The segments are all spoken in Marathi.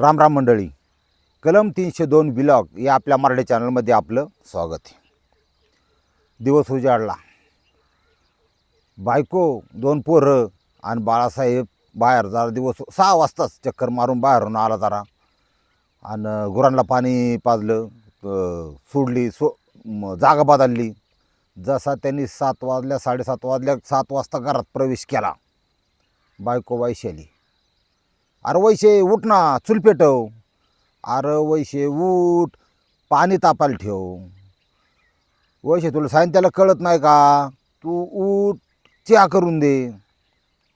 राम राम मंडळी. कलम तीनशे दोन ब्लॉग या आपल्या मराठी चॅनलमध्ये आपलं स्वागत आहे. दिवस उजाडला. बायको दोन पोरं आणि बाळासाहेब बाहेर जरा दिवस सहा वाजताच चक्कर मारून बाहेरून आला जरा. आणि गुरांना पाणी पाजलं सोडली सो जागा बदलली. जसा त्यांनी सात वाजल्या साडेसात वाजल्या सात वाजता घरात प्रवेश केला. बायको वैशाली. अरे वैसे उठ ना चूल पेटव. अरे वैसे उठ पाणी तापायला ठेव. वैसे तुला सांगितलं त्याला कळत नाही का? तू उठ चहा करून दे.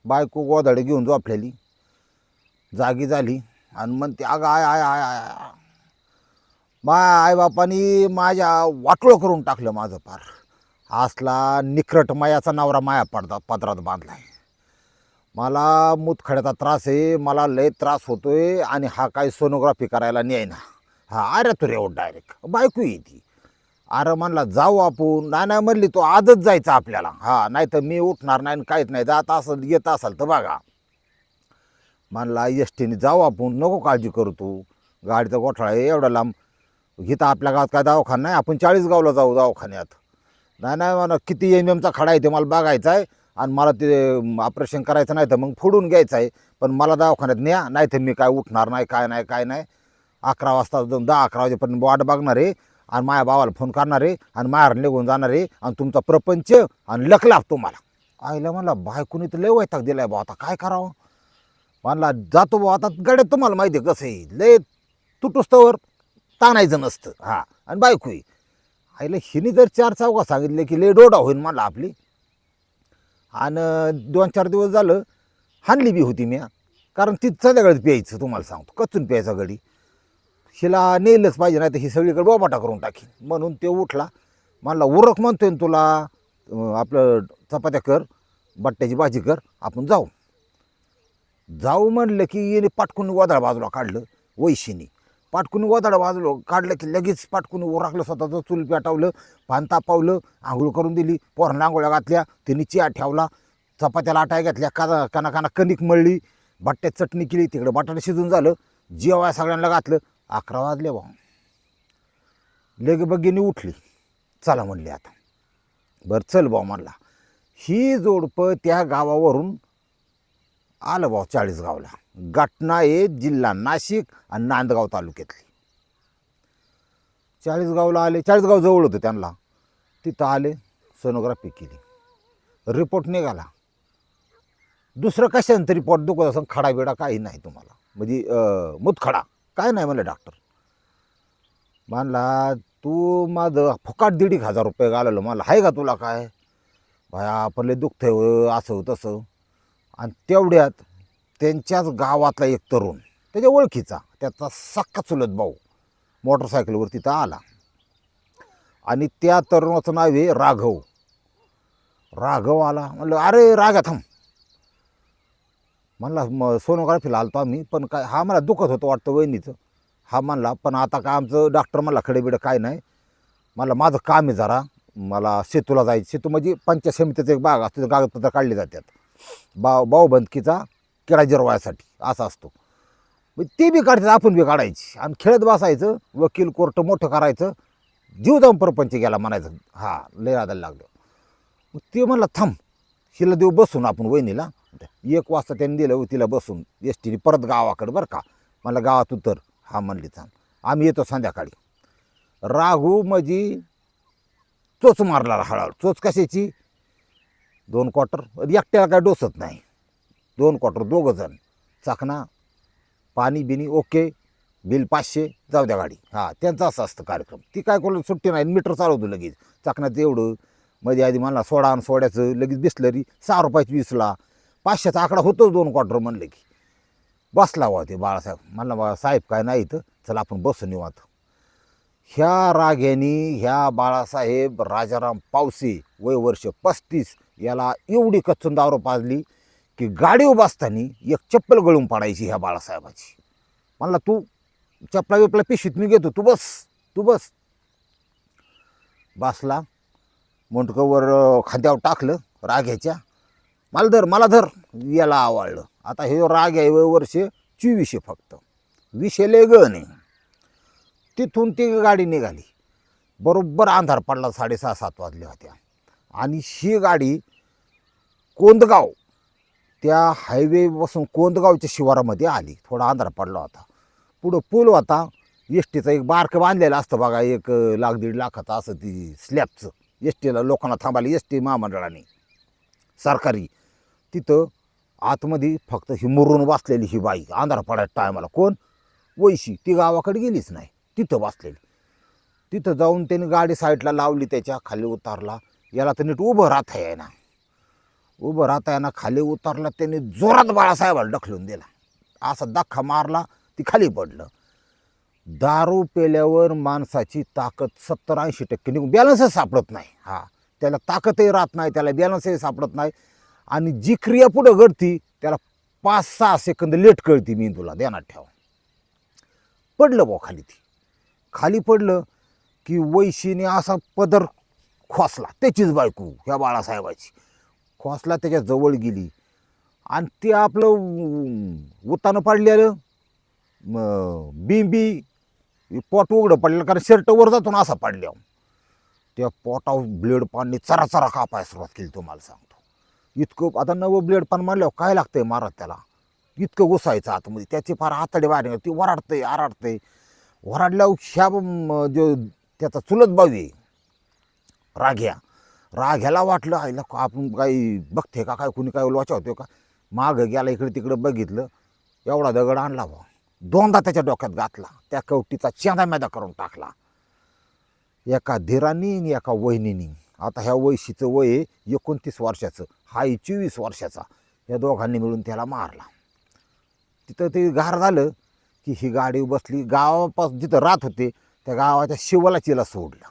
बायको गोधाडे घेऊन झोपलेली जागी झाली आणि म्हणते अगं आय आय आय आय आय. माय आईबापानी माझ्या वाटोळं करून टाकलं माझं पार. असला निखरट मायाचा नवरा माया पडदा पदरात बांधलाय. मला मुतखड्याचा त्रास आहे मला लय त्रास होतोय आणि हा काय सोनोग्राफी करायला न्याय ना. हा अरे तू रेवट डायरेक्ट बायको येते अरे म्हणला जाऊ आपण. नाही नाही म्हणली तो आजच जायचा आपल्याला. हा नाही तर मी उठणार नाही आणि काहीच नाही. जात असेल येत असाल तर बघा. म्हणला एस टीने जाऊ आपण. नको काळजी करू तू. गाडीचा गोठाळा आहे एवढा लांब. इथं आपल्या गावात काय दवाखाना नाही? आपण चाळीसगावला जाऊ दवाखान्यात. नाही नाही म्हणा किती एम एमचा खडा आहे ते मला बघायचा आहे आणि मला ते ऑपरेशन करायचं नाही तर मग फोडून घ्यायचं आहे. पण मला दवाखान्यात न्या नाही तर मी काय उठणार नाही काय नाही काय नाही. अकरा वाजता दोन दहा अकरा वाजेपर्यंत वाट बघणार आहे आणि माझ्या भावाला फोन करणार आहे आणि माहेर निघून जाणार आहे आणि तुमचा प्रपंच आणि लकलाप तुम्हाला आईला म्हणला बायकोनी तर लय वैताग दिलाय बा आता काय करावं? म्हणला जातो बा आता गड्यात तुम्हाला माहिती आहे कसं आहे. लय तुटुस्तवर ताणायचं नसतं. हां आणि बायकोही आईला हिने जर चार चौका सांगितले की लय डोडा होईल मला आपली. आणि दोन चार दिवस झालं हाणली बी होती मी कारण ती संध्याकाळी प्यायचं तुम्हाला सांगतो कचून प्यायचा गडी. हिला नेलंच पाहिजे नाही तर ही सगळीकडे बोबाटा करून टाकी म्हणून ते उठला म्हणला उरक म्हणतोय ना तुला आपलं चपात्या कर बट्ट्याची भाजी कर आपण जाऊ. जाऊ म्हणलं की येणे पाटकून वादळ बाजूला काढलं वैशिनी. पाटकून गोदाळ वाजलो काढलं की लगेच पाटकून उरकलं स्वतःचं चूल पेटवलं पान तापावलं आंघोळ करून दिली पोरांना आंघोळ्या घातल्या तिने चिया ठेवला चपात्याला आटाय घातल्या काना काना काना कणिक मळली बट्ट्यात चटणी केली तिकडं बटाटा शिजून झालं जेवाय सगळ्यांना घातलं अकरा वाजले भाऊ लेग उठली. चला म्हणली आता. बरं चल भाऊ म्हणला. ही जोडपं त्या गावावरून आलं भाऊ चाळीसगावला. घटना आहे जिल्हा नाशिक आणि नांदगाव तालुक्यातली. चाळीसगावला आले चाळीसगाव जवळ होतं त्यांना. तिथं आले सोनोग्राफी केली. रिपोर्ट निघाला. दुसरं कशानं तरी दुखत असं खडा बिडा काही नाही तुम्हाला. म्हणजे मुतखडा. काय नाही म्हणलं डॉक्टर मानला तू माझं फुकाट दीड एक हजार रुपये घालवलं. मला आहे का तुला काय? भाया आपण लय दुखतंय असं तसं. आणि तेवढ्यात त्यांच्याच गावातला एक तरुण त्याच्या ओळखीचा त्याचा सक्का चुलत भाऊ मोटरसायकलवर तिथं आला. आणि त्या तरुणाचं नाव आहे राघव. राघव आला म्हणलं अरे रागा थांब. म्हणला मग सोनोग्राफीला आलतो आम्ही पण काय हा मला दुखत होतं वाटतं वहिनीचं. हा म्हणला पण आता काय आमचं डॉक्टर म्हणला खडेबिडं काय नाही. मला माझं काम आहे जरा मला सेतूला जायचं सेतू म्हणजे पंचायत समितीचं एक बाग असतो कागदपत्र काढले जातात. बा भाऊबंदकीचा किडा जिरवायसाठी. असा असतो. मग ते बी काढतात आपण बी काढायची. आणि खेळत बसायचं वकील कोर्ट मोठं करायचं जीव जाऊन परपंच गेला म्हणायचं हा लय राधायला लागलं. मग ते म्हणलं थांब हिला देऊ बसून आपण वहिनीला. एक वाजता त्यांनी दिलं तिला बसून एस टीने परत गावाकडं बरं का. मला गावात उतर हा म्हणली थांब आम्ही येतो संध्याकाळी. राघू म्हणजे चोच मारला हळूहळू. चोच कशाची? दोन क्वार्टर. एकट्याला काय डोसत नाही. दोन क्वार्टर दोघं जण. चाकणा पाणी बिनी ओके बिल पाचशे जाऊ द्या गाडी. हां त्यांचं असं असतं कार्यक्रम. ती काय कोणाला सुट्टी नाही मीटर चालवतो लगेच. चाकण्याचं एवढं मध्ये आधी मला सोडा आणि सोड्याचं लगेच बिसलरी सहा रुपयाची वीसला. पाचशेचा आकडा होतोच दोन क्वार्टर म्हणलं की. बसला वा ते बाळासाहेब. म्हणला बा साहेब काय नाही तर चला आपण बसून येऊ आता ह्या राग्यानी ह्या बाळासाहेब राजाराम पावसे वय वर्ष पस्तीस याला एवढी कच्चून दारू पाजली. की गाडी उभा असताना एक चप्पल गळून पाडायची ह्या बाळासाहेबाची. म्हणला तू चपला बिपला पिशवीत मी घेतो तू बस तू बस. बसला मोंटकवर खांद्यावर टाकलं राग्याच्या मला धर मला धर याला आवडलं. आता हे राग आहे वय वर्ष चोवीसशे फक्त. विषेले गण आहे. तिथून ती गाडी निघाली. बरोबर अंधार पडला साडेसहा सात वाजल्या होत्या आणि ही गाडी कोंदगाव त्या हायवेपासून कोंदगावच्या शिवारामध्ये आली. थोडा अंधार पडला होता. पुढं पूल होता. एस टीचा एक बारकं बांधलेलं असतं बघा. एक लाख दीड लाखाचा असं ती स्लॅबचं एस टीला लोकांना थांबायला एस टी महामंडळाने. सरकारी. तिथं आतमध्ये फक्त ही मुरून बसलेली ही बाई. अंधार पडायच्या टायमाला कोण? वैशी. ती गावाकडे गेलीच नाही. तिथं बसलेली. तिथं जाऊन त्याने गाडी साईडला लावली. त्याच्याखाली उतारला. याला तर नीट उभं राहता येईना. उभं राहता येईना खाली उतरला त्याने जोरात बाळासाहेबाला ढकलून दिला. असा धक्का मारला ती खाली पडलं. दारू पेल्यावर माणसाची ताकद सत्तर ऐंशी टक्के निघून बॅलन्सच सापडत नाही. हा त्याला ताकदही राहत नाही त्याला बॅलन्सही सापडत नाही. आणि जी क्रिया पुढं घडती त्याला पाच सहा सेकंद लेट कळती मी तुला ध्यानात ठेव. पडलं बो खाली ती. खाली पडलं की वैशीने असा पदर खोसला त्याचीच बायको ह्या बाळासाहेबाची. खोसला त्याच्याजवळ गेली. आणि ते आपलं अं, उतानं पडलेलं म, बिंबी पोट उघडं पडलेलं कारण शर्ट वर जातो ना असा पाडल्या त्या पोटावर ब्लेड पाणी चरा चरा कापायला सुरुवात केली तुम्हाला सांगतो. इतकं आता नवं ब्लेड पान मारल्यावर काय लागतंय मारत त्याला? इतकं घुसायचं आतमध्ये. त्याचे फार आतडे बाहेर ती वराडतंय आराडतंय. वराडल्यावर ह्या जो त्याचा चुलत बावी आहे राग राघ्याला वाटलं आईला का आपण काही बघते का? काय कुणी काय वाचावतो का? मागं गेला इकडे तिकडं बघितलं एवढा दगड आणला बा दोनदा त्याच्या डोक्यात घातला त्या कवटीचा चेंदा मैदा करून टाकला. एका धीरानी आणि एका वहिनीनी. आता ह्या वैशीचं वय आहे एकोणतीस वर्षाचं हा आहे चोवीस वर्षाचा. या दोघांनी मिळून त्याला मारला. तिथं ते गार झालं की ही गाडी बसली गावापासून जिथं राहत होते त्या गावाच्या शिवाला तिला सोडलं.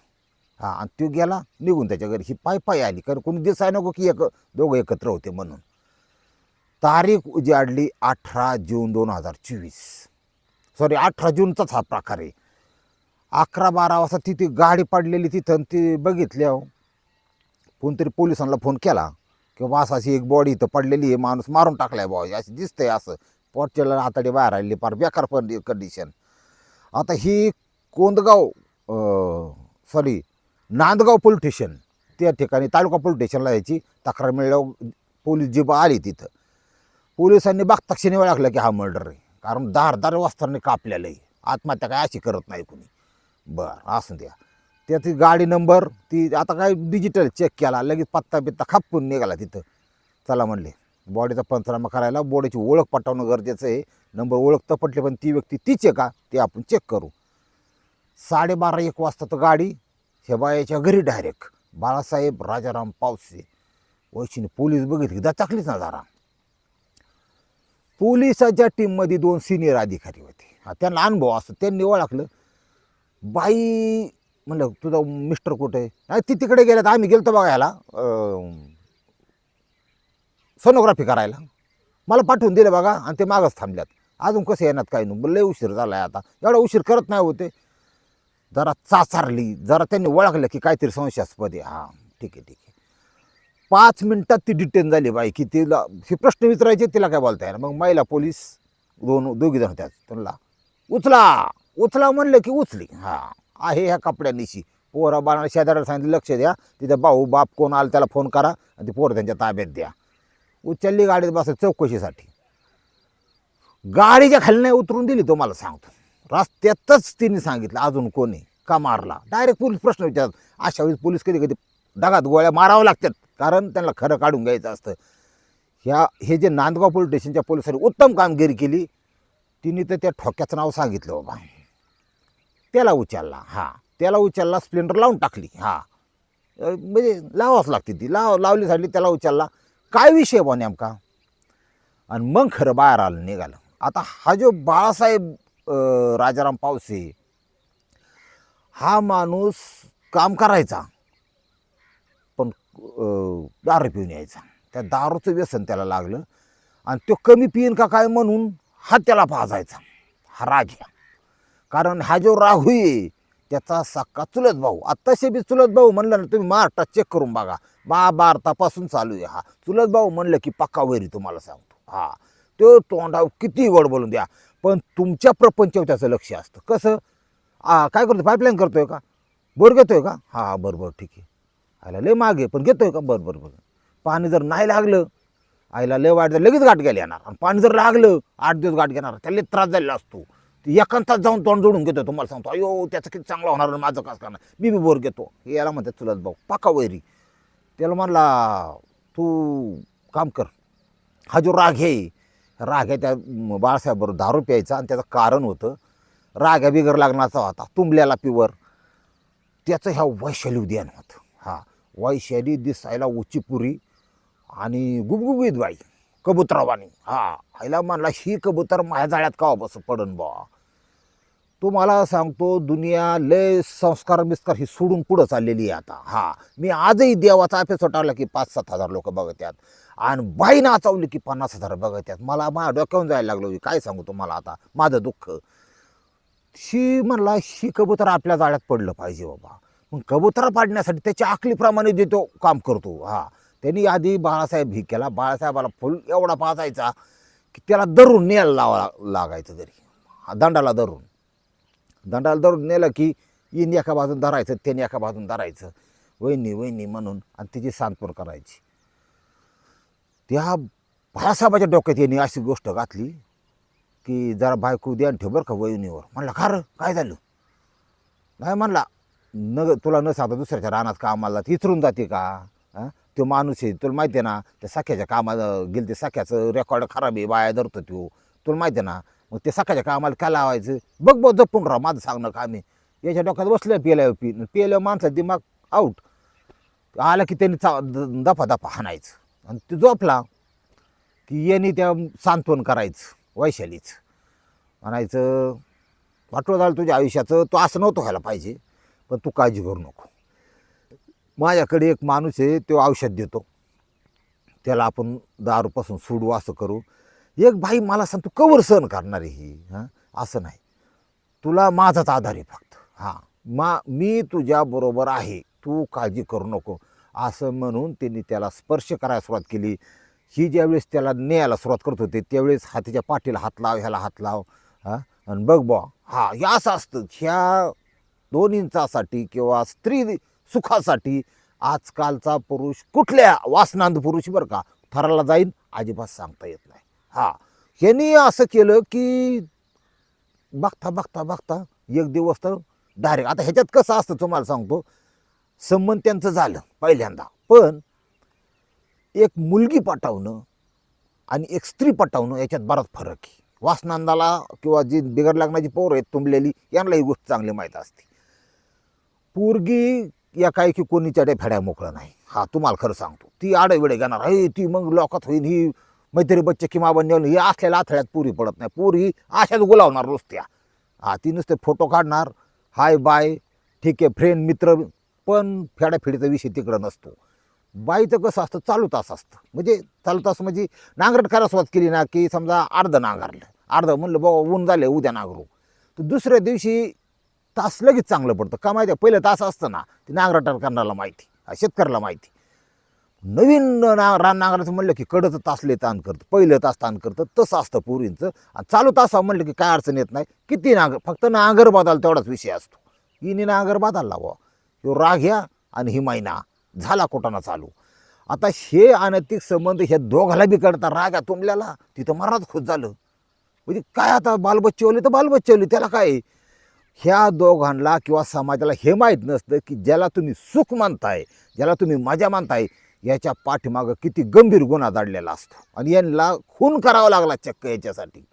हा आणि तो गेला निघून त्याच्या घरी. ही पाय पाय आली कारण कोणी दिसाय नको की एक दोघं एकत्र होते म्हणून. तारीख उजाडली अठरा जून दोन हजार चोवीस. सॉरी अठरा जूनचाच हा प्रकार आहे. अकरा बारा वाजता तिथे गाडी पडलेली तिथं ती ती बघितल्या कोणतरी पोलिसांना फोन केला की असं अशी एक बॉडी इथं पडलेली आहे माणूस मारून टाकलाय बॉ अशी दिसतंय असं. पोटच्याला हाताडे बाहेर आलेली फार बेकार पण कंडिशन आता ही Kondgaon sorry Nandgaon police station. त्या ठिकाणी तालुका पोलीस स्टेशनला यायची. तक्रार मिळल्यावर पोलीस जीप आली तिथं. पोलिसांनी बागताक्षणी ओळखलं की हा मर्डर आहे. कारण दारदार वस्त्राने कापलेलं आहे. आत्महत्या काय अशी करत नाही कुणी. बरं असं द्या. त्या ती गाडी नंबर ती आता काय डिजिटल चेक केला लगेच पत्ता बित्ता खापून निघाला तिथं. चला म्हणले बॉडीचा पंचनामा करायला बॉडीची ओळख पटवणं गरजेचं आहे. नंबर ओळख तपटले पण ती व्यक्ती तीच आहे का ते आपण चेक करू. साडेबारा एक वाजता तर गाडी शेबायाच्या घरी डायरेक्ट बाळासाहेब राजाराम पावसे. वैशिनी पोलीस बघितली चाकलीच ना जरा. पोलिसाच्या टीममध्ये दोन सिनियर अधिकारी होते. हा त्यांना अनुभव असतो त्यांनी ओळखलं. बाई म्हणलं तुझा मिस्टर कुठे? आहे नाही ती तिकडे गेल्यात. आम्ही गेलतो बघायला सोनोग्राफी करायला. मला पाठवून दिलं बघा आणि ते मागच थांबल्यात. अजून कसं येणार काय नाही. लय उशीर झाला आहे आता. एवढा उशीर करत नाही होते. जरा चाचारली जरा त्यांनी ओळखलं की काहीतरी संशयास्पद आहे. हां ठीक आहे ठीक आहे. पाच मिनटात ती डिटेन झाली बाई की तिला हे प्रश्न विचारायचे तिला काय बोलता येणार? मग महिला पोलीस दोन दोघी जण होत्या. त्यांना उचला उचला म्हणलं की उचली. हा आहे ह्या कपड्यांनीशी. पोरा बाळा शेजाऱ्याला सांगितलं लक्ष द्या तिथं भाऊ बाप कोण आलं त्याला फोन करा आणि ती पोरं त्यांच्या ताब्यात द्या. उचलली गाडीत बस चौकशीसाठी. गाडीच्या खाली नाही उतरून दिली तो मला सांगतो. रस्त्यातच तिने सांगितलं अजून कोणी का मारला? डायरेक्ट पोलीस प्रश्न विचारतात. अशा वेळेस पोलीस कधी कधी डगात गोळ्या मारावं लागतात कारण त्यांना खरं काढून घ्यायचं असतं. ह्या हे जे नांदगाव पोलीस स्टेशनच्या पोलिसांनी उत्तम कामगिरी केली तिने तर त्या ठोक्याचं नाव सांगितलं बाबा. त्याला उचलला हां. त्याला उचलला स्प्लेंडर लावून टाकली हां. म्हणजे लावावंच लागते ती. लाव लावली झाली त्याला उचलला. काय विषय बा नेमका? आणि मग खरं बाहेर आलं निघालं. आता हा जो बाळासाहेब राजाराम पावसे हा माणूस काम करायचा पण दारू पिऊन यायचा. त्या दारूचं व्यसन त्याला लागलं आणि तो कमी पिईन का काय म्हणून हा त्याला पाजायचा. हा राग कारण हा जो राहू आहे त्याचा सक्का चुलत भाऊ. आत्ताशे बी चुलत भाऊ म्हणलं ना तुम्ही महाराष्ट्रात चेक करून बघा. बा भारतापासून चालू आहे हा. चुलत भाऊ म्हणलं की पक्का वैरी तुम्हाला सांगतो. हा. तो तोंडाव किती गोड बोलून द्या. पण तुमच्या प्रपंचावर त्याचं लक्ष असतं. कसं? आ काय करतो पाईपलाईन करतोय का? बोर घेतोय का? हां बरं बरं ठीक आहे. आयला लय मागे पण घेतोय का? बरं बरं बरं. पाणी जर नाही लागलं आईला लय वाट झालं लगेच गाठ गेली येणार. आणि पाणी जर लागलं आठ दिवस गाठ घेणार. त्याला त्रास झालेला असतो. एकांतात जाऊन तोंड जोडून घेतो तुम्हाला सांगतो. अयो त्याचं किती चांगलं होणार आणि माझं कसं करणार? मी बी बोर घेतो. हे याला म्हणतात चुलत भाऊ. पाका वैरी. त्याला म्हणला तू काम कर. हा जो राग आहे राग आहे त्या म, बाळासाहेबबरोबर दारू प्यायचा आणि त्याचं कारण होतं. राग आहे बिगर लागण्याचा होता. तुंबल्याला पिवर त्याचं ह्या वैशाली उद्यान होतं. हा वैशाली दिसायला उचीपुरी आणि गुबगुबीत बाई. कबुतरावानी. हा आईला म्हणला ही कबूतर माझ्या जाळ्यात का बस पडन बा तो मला सांगतो दुनिया लय संस्कार बिस्कार ही सोडून पुढं चाललेली आहे आता. हा मी आजही देवाचा एपिसोड टाकला की पाच सात हजार लोक बघत आहेत आणि बाई नाचवली की पन्नास हजार बघत आहेत मला माझ्या डोक्यावून जायला लागलो काय सांगू तुम्हाला आता? माझं दुःख. शी म्हणला शी कबूतर आपल्या जाळ्यात पडलं पाहिजे बाबा. मग कबुतरा पाडण्यासाठी त्याच्या आखलीप्रमाणे जे तो काम करतो. हा त्यांनी आधी बाळासाहेब ही केला. बाळासाहेबाला फुल एवढा पाचायचा की त्याला धरून न्यायला लावा लागायचं तरी. हा दंडाला धरून दंडाला धरून नेलं की इन एका बाजून धरायचं त्याने एका बाजून धरायचं. वहिनी वहिनी म्हणून आणि तिची सांत्वन करायची. त्या बाळासाहेबाच्या डोक्यात यांनी अशी गोष्ट घातली की जरा बायको द्या ठेव बरं का वहिनीवर. म्हणलं का रं? काय झालं? नाही म्हणला न तुला न सांगता दुसऱ्याच्या रानात कामाला ती इचरून जाते का? तो माणूस आहे तुला माहिती आहे ना त्या सख्याच्या कामाला गेलं ते सख्याचं रेकॉर्ड खराब आहे बाया धरतो तो. तुला माहिती आहे ना मग ते सकाळच्या कामाला काय लावायचं? बघ बघ जपून राहा माझं सांगणं काम आहे याच्या डोक्यात बसलं पिल्यावर पी पिल्यावर माणसाचं दिमाग आऊट आला की त्यांनी चा द- दफा दफा हाणायचं. आणि ते झोपला की यांनी त्या सांत्वन करायचं वैशालीच. म्हणायचं वाटलं झालं तुझ्या आयुष्याचं तो असं नव्हतं व्हायला पाहिजे पण तू काळजी करू नको. माझ्याकडे एक माणूस आहे तो औषध देतो. त्याला आपण दारूपासून सोडू असं करू. एक बाई मला सांग तू कवर सहन करणार आहे ही हां? असं नाही. तुला माझाच आधार आहे फक्त. हां. मा मी तुझ्याबरोबर आहे. तू काळजी करू नको. असं म्हणून त्यांनी त्याला स्पर्श करायला सुरुवात केली. ही ज्यावेळेस त्याला न्यायला सुरुवात करत होते त्यावेळेस हातीच्या पाठीला हात लाव ह्याला हात लाव हां? आणि बघ बॉ हा हे असं असतं ह्या दोन इंचासाठी किंवा स्त्री सुखासाठी आजकालचा पुरुष कुठल्या वासनांद पुरुष बरं का थराला जाईन अजिबात सांगता येत नाही. हा. ह्यांनी असं केलं की बघता बघता बघता एक दिवस तर डायरेक्ट आता ह्याच्यात कसं असतं तुम्हाला सांगतो. संबंध त्यांचं झालं पहिल्यांदा. पण एक मुलगी पटवणं आणि एक स्त्री पटवणं याच्यात बराच फरक आहे. वासनांदाला किंवा जी बिगर लागण्याची पोरं आहेत तुंबलेली यांना ही गोष्ट चांगली माहीत असते. पोरगी या काय की कोणीच्या फेड्या मोकळं नाही. हा तुम्हाला खरं सांगतो. ती आडविडे घेणार. आहे ती मग लोकात होईल ही मैत्री बच्चे किंवा बनवून हे असलेल्या आथळ्यात पुरी पडत नाही. पुरी अशाच गुलावणार नुसत्या. हा ती नुसते फोटो काढणार. हाय बाय ठीक आहे फ्रेंड मित्र पण फेडाफेडीचा विषय तिकडं नसतो. बाईचं कसं असतं चालू तास असतं. म्हणजे चालू तास म्हणजे नांगरट करायला सुरुवात केली ना की समजा अर्ध नांगरलं. अर्ध म्हणलं बाबा ऊन झाले उद्या नांगरू. तर दुसऱ्या दिवशी तास लगेच चांगलं पडतं. का माहिती आहे पहिलं तास असतं ना ते नांगरटार करण्याला माहिती. शेतकऱ्याला माहिती. नवीन ना रान नांगराचं म्हणलं की कडचं तासले ताण करतं. पहिलं तास ताण करतं. तसं असतं पूर्वींचं आणि चालू तासा म्हणलं की काय अडचण येत नाही. किती नांगर फक्त नांगर बदल तेवढाच विषय असतो. हिने नांगर बदलला वा ह्यो राग ह्या आणि हिमायना झाला कोटाना चालू. आता हे अनैतिक संबंध ह्या दोघाला बी करता राग आहे तुमल्याला तिथं मराच खुश झालं. म्हणजे काय आता बालबच्चेवली तर बालबच्चेवली त्याला काय? ह्या दोघांना किंवा समाजाला हे माहीत नसतं की ज्याला तुम्ही सुख मानताय ज्याला तुम्ही मजा मानताय याच्या पाठीमागं किती गंभीर गुन्हा दडलेला असतो. आणि यांना खून करावा लागला चक्क याच्यासाठी.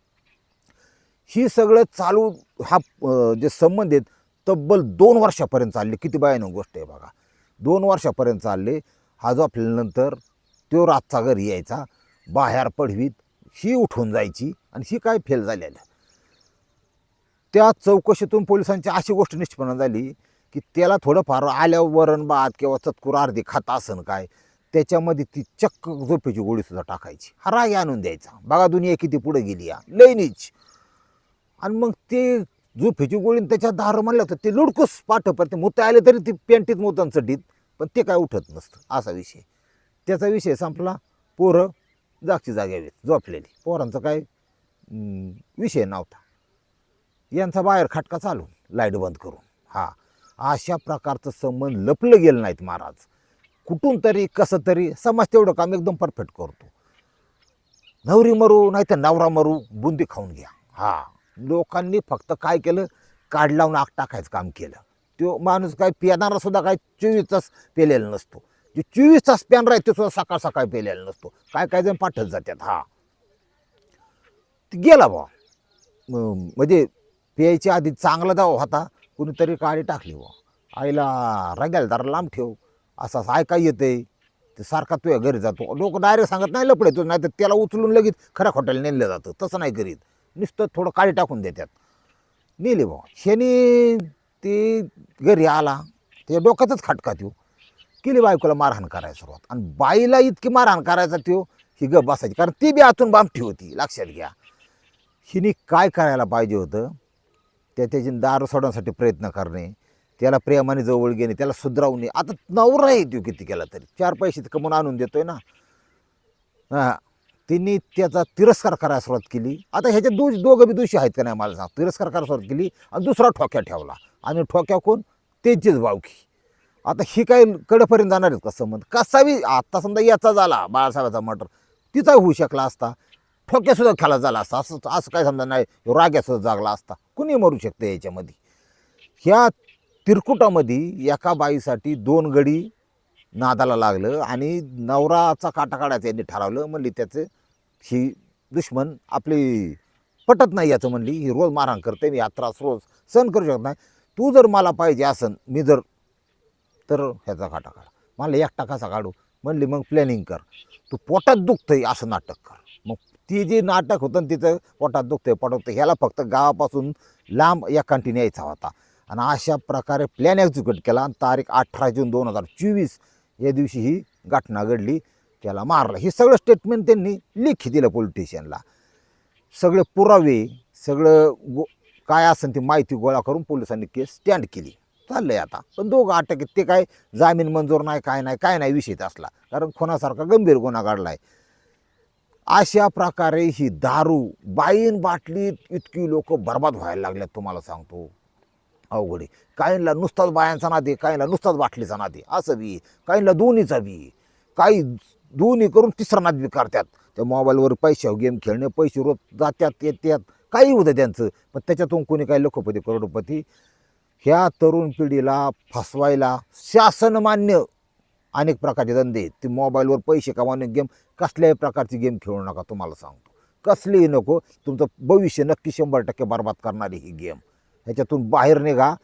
ही सगळं चालू हा जे संबंध आहेत तब्बल दोन वर्षापर्यंत चालले. किती भयानक गोष्ट आहे बघा. दोन वर्षापर्यंत चालले. हा जो आपल्यानंतर तो रातचा घरी यायचा. बाहेर पडवीत. ही उठून जायची आणि ही काय फेल झालेल्या त्या चौकशीतून पोलिसांची अशी गोष्ट निष्पन्न झाली की त्याला थोडंफार आल्यावर वरण भात किंवा चतकुर अर्धी खात असन काय त्याच्यामध्ये ती चक्क झोपेची गोळीसुद्धा टाकायची. हा राग आणून द्यायचा. बघा दुनिया किती पुढे गेली या. लईनीच आणि मग ते झोपेची गोळी त्याच्या दार म्हणलं होतं ते लुडकूस पाठपर्यंत मुते आले तरी ती पेंटीत मुतान चढीत. पण ते काय उठत नसतं. असा विषय. त्याचा विषय संपला. पोरं जागची जाग्यावेत झोपलेली. पोरांचा काय विषय नव्हता. यांचा बाहेर खटका चालू लाइट बंद करून. हा. अशा प्रकारचं संबंध लपलं गेलं नाहीत महाराज. कुठून तरी कसं तरी समाज तेवढं काम एकदम परफेक्ट करतो. नवरी मरू नाही तर नवरा मरू बुंदी खाऊन घ्या. हा. लोकांनी फक्त काय केलं? काढ लावून आग टाकायचं काम केलं. तो माणूस काय पिणारा सुद्धा काय चोवीस तास पेलेला नसतो. जे चोवीस तास प्यान राहते सुद्धा सकाळ सकाळ पेलेला नसतो. काय काय जण पाठत जातात हा. ते गेला बा म्हणजे प्यायच्या आधी चांगला दावा होता कुणीतरी काळी टाकली बा आईला रग्याला जरा लांब ठेव. असं असं ऐका येते ते सारखा तुझ्या घरी जातो. लोक डायरेक्ट सांगत नाही लपडे तू नाही तर त्याला उचलून लगेच खऱ्या खोट्याला नेलं जातं. तसं नाही करीत. नुसतं थोडं काळी टाकून देतात नेले बा शेनी ते घरी आला. ते डोक्यातच खटका त्यो. केली बायकोला मारहाण करायला सुरुवात. आणि बाईला इतकी मारहाण करायचा त्यो ही गप बसायची. कारण ती बी आतून बामठी होती. लक्षात घ्या. हिने काय करायला पाहिजे होतं? त्या त्याची दारू सोडण्यासाठी प्रयत्न करणे. त्याला प्रेमाने जवळ घेणे त्याला सुधरावणे आता नवरा आहे तो किती केला तरी. चार पैसे तर कमवून आणून देतोय ना. हां. त्यांनी त्याचा तिरस्कार करायला सुरुवात केली. आता ह्याच्या दोष दोघं बी दोषी आहेत का नाही मला सांग. तिरस्कार करायला सुरुवात केली आणि दुसरा ठोक्या ठेवला. आणि ठोक्या कोण? त्यांचीच बावकी आता ही काय कडेपर्यंत जाणार आहेत का संबंध? कसावी आत्ता समजा याचा झाला बाळासाहेबाचा मटर तिचा होऊ शकला असता. ठोक्यासुद्धा खेळा झाला असता. असं असं काय समजा नाही राग्यासुद्धा जागला असता. कुणी मरू शकतं याच्यामध्ये? ह्या तिरकुटामध्ये एका बाईसाठी दोन गडी नादाला लागलं आणि नवराचा काटा काढायचं यांनी ठरवलं म्हणली त्याचं ही दुश्मन आपली पटत नाही याचं म्हणली ही रोज मारहाण करते मी यात्रा रोज सहन करू शकत नाही. तू जर मला पाहिजे असन मी जर तर ह्याचा काटा काढा. मला एकटा कसा काढू? म्हणली मग प्लॅनिंग कर. तू पोटात दुखतंय असं नाटक कर. मग ती जे नाटक होतं ना तिचं पोटात दुखतंय पोटात ह्याला फक्त गावापासून लांब या कंटिन्यू यायचा होता. आणि अशा प्रकारे प्लॅन एक्झिक्यूट केला आणि तारीख अठरा जून दोन हजार चोवीस या दिवशी ही घटना घडली. त्याला मारलं. हे सगळं स्टेटमेंट त्यांनी लिखी दिलं पोलिटिशियनला सगळे पुरावे सगळं गो काय असेल ती माहिती गोळा करून पोलिसांनी केस स्टँड केली. चाललं आहे आता. पण दोघं अटक ते काय जामीन मंजूर नाही काय नाही काय नाही विषय असला कारण खुनासारखा गंभीर गुन्हा घडलाय. अशा प्रकारे ही दारू बाईन बाटलीत इतकी लोक बर्बाद व्हायला लागल्यात तुम्हाला सांगतो. अवघड आहे. काहींना नुसताच बायांचा नादी काहींना नुसताच बाटलीचा नादी असं बी काहींना दोन्हीचा बी. काही दोन्ही करून तिसरा नाद बी करतात. त्या मोबाईलवर पैशावर गेम खेळणे पैसे रोज जात्यात येत्यात काही होतं त्यांचं पण त्याच्यातून कोणी काही लखोपती करोडपती ह्या तरुण पिढीला फसवायला शासनमान्य अनेक प्रकारचे धंदे आहेत. ते मोबाईलवर पैसे कमावणे गेम कसल्याही प्रकारची गेम खेळू नका तुम्हाला सांगतो. कसलीही नको तुमचं भविष्य नक्की शंभर टक्के बर्बाद करणारी ही गेम. ह्याच्यातून बाहेर निघा.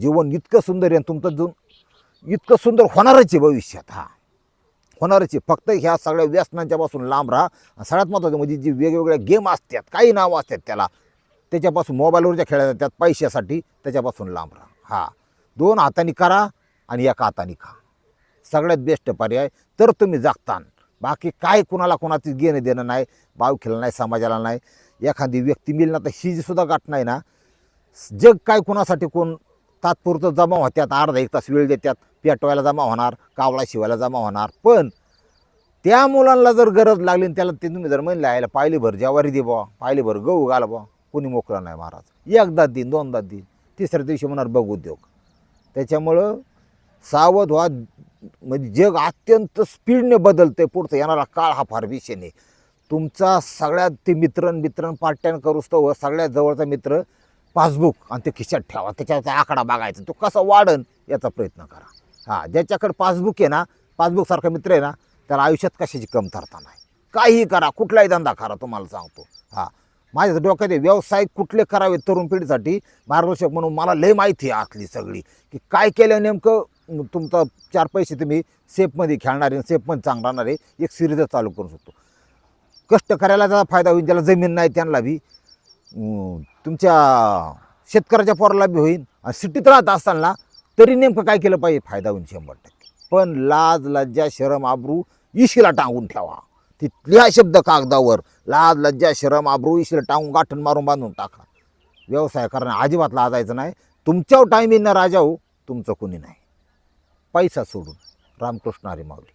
जीवन इतकं सुंदर आहे तुमचं जून इतकं सुंदर होणारच आहे भविष्यात हा. होणारच आहे. फक्त ह्या सगळ्या व्यसनांच्यापासून लांब राहा. आणि सगळ्यात महत्त्वाचं म्हणजे जी वेगवेगळ्या गेम असतात काही नावं असतात त्याला त्याच्यापासून मोबाईलवरच्या खेळल्या जातात पैशासाठी त्याच्यापासून लांब राहा. हा. दोन हाताने करा आणि एका हाताने खा. सगळ्यात बेस्ट पर्याय तर तुम्ही जगतान. बाकी काय कुणाला कोणाचं घेणं देणं नाही बाव बावखीला नाही समाजाला नाही. एखादी व्यक्ती मिळणार तर ही जी सुद्धा गाठ नाही ना जग काय कुणासाठी कोण तात्पुरतं जमा होत्यात अर्धा एक तास वेळ देतात पेटवायला जमा होणार कावळा शिवायला जमा होणार. पण त्या मुलांना जर गरज लागली त्याला ते तुम्ही जर म्हणलं यायला पाहिली भर ज्वारी दे बा पाहिली भर गहू घाला बा कोणी मोकळा नाही महाराज. एकदा दिन दोनदा दिन तिसऱ्या दिवशी म्हणणार बघ उद्योग. त्याच्यामुळं सावध व्हा म्हणजे जग अत्यंत स्पीडने बदलते पुढचं येणारा काळ हा फार विषय नाही. तुमचा सगळ्यात ते मित्रण मित्रण पार्ट्यान करूस तो सगळ्यात जवळचा मित्र पासबुक आणि ते खिशात ठेवा त्याच्याचा आकडा बघायचा तो कसा वाढन याचा प्रयत्न करा. हां ज्याच्याकडे पासबुक आहे ना पासबुकसारखा मित्र आहे ना त्याला आयुष्यात कशाची कमतरता नाही. काहीही करा कुठलाही धंदा करा तुम्हाला सांगतो. हां माझ्या डोक्यात आहे, व्यवसाय कुठले करावे तरुण पिढीसाठी? मार्गदर्शक म्हणून मला लय माहिती आहे आतली सगळी. की काय केलं नेमकं तुमचा चार पैसे तुम्ही सेफमध्ये खेळणारे सेफमध्ये चांग राहणारे एक सिरीजच चालू करू शकतो. कष्ट करायला त्याचा फायदा होईल ज्याला जमीन नाही त्यांना बी. तुमच्या शेतकऱ्याच्या पोराला बी होईल आणि सिटीत राहत असताना तरी नेमकं काय केलं पाहिजे? फायदा होईल शंभर टक्के. पण लाज लज्जा शरम आबरू इशीला टांगून ठेवा. तिथल्या शब्द कागदावर लाज लज्जा शरम आबरू इशीला टांगून गाठण मारून बांधून टाका. व्यवसाय करणं अजिबात लाजायचं नाही. तुमच्यावर टायमिंग ना राजा हो तुमचं कोणी नाही. पैसा सोडून. रामकृष्ण हरी माऊली.